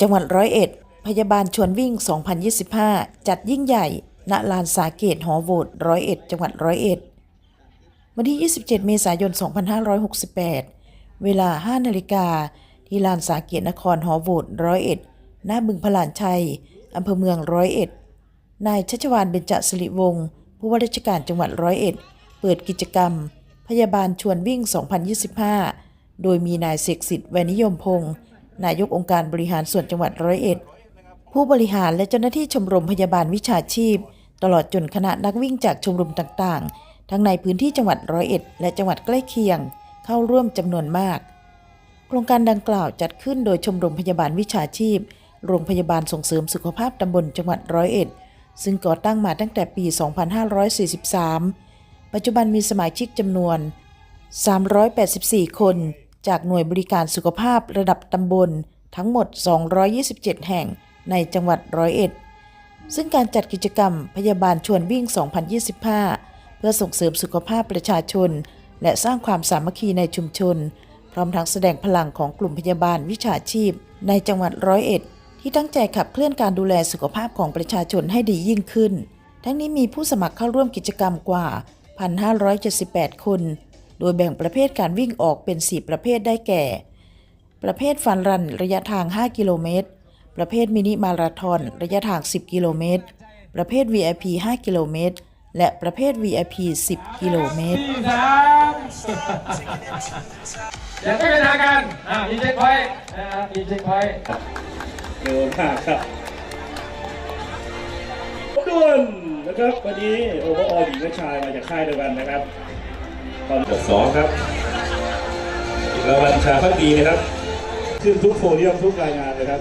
จังหวัดร้อยเอ็ด พยาบาลชวนวิ่ง 2025 จัดยิ่งใหญ่ ณ ลานสาเกตหอโหวตร้อยเอ็ด จังหวัดร้อยเอ็ด วันที่ 27 เมษายน 2568 เวลา 5 นาฬิกา ที่ลานสาเกตนครหอโหวตร้อยเอ็ด หน้าบึงพลานชัย อำเภอเมืองร้อยเอ็ด นายชัชวานเบญจสิริวงศ์ ผู้ว่าราชการจังหวัดร้อยเอ็ด เปิดกิจกรรม พยาบาลชวนวิ่ง 2025 โดยมีนายเสกสิทธิ์แวนิยมพงศ์ นายกองค์การบริหารส่วนจังหวัดร้อยเอ็ด ผู้บริหารและเจ้าหน้าที่ชมรมพยาบาลวิชาชีพ ตลอดจนคณะนักวิ่งจากชมรมต่างๆ ทั้งในพื้นที่จังหวัดร้อยเอ็ด และจังหวัดใกล้เคียง เข้าร่วมจำนวนมาก โครงการดังกล่าวจัดขึ้นโดยชมรมพยาบาลวิชาชีพ โรงพยาบาลส่งเสริมสุขภาพตำบลจังหวัดร้อยเอ็ด ซึ่งก่อตั้งมาตั้งแต่ปี 2543 ปัจจุบันมีสมาชิกจำนวน 384 คน จากหน่วยบริการสุขภาพระดับตำบลทั้งหมด 227 แห่งในจังหวัดร้อยเอ็ด ซึ่งการจัดกิจกรรมพยาบาลชวนวิ่ง 2025 เพื่อส่งเสริมสุขภาพประชาชน และสร้างความสามัคคีในชุมชน พร้อมทั้งแสดงพลังของกลุ่มพยาบาลวิชาชีพ ในจังหวัดร้อยเอ็ด ที่ตั้งใจขับเคลื่อนการดูแลสุขภาพของประชาชนให้ดียิ่งขึ้น ทั้งนี้มีผู้สมัครเข้าร่วมกิจกรรมกว่า 1,578 คน โดยแบ่งประเภทการวิ่งออกเป็น 4 ประเภทได้แก่ ประเภทฟันรันระยะทาง 5 กิโลเมตร ประเภทมินิมาราธอนระยะทาง 10 กิโลเมตร ประเภท VIP 5 กิโลเมตร และประเภท VIP 10 กิโลเมตรอย่าไม่เป็นทางการอ่ามีเช็คพอยต์นะครับมีเช็คพอยต์เร็วมากครับด่วนนะครับวันนี้โอเวอร์ออลหญิงและชายมาจากค่ายเดียวกันนะครับ ตอนสองครับรางวัลชาพักดีนะครับ ขึ้นทุกโพเดียมทุกรายงานเลยครับ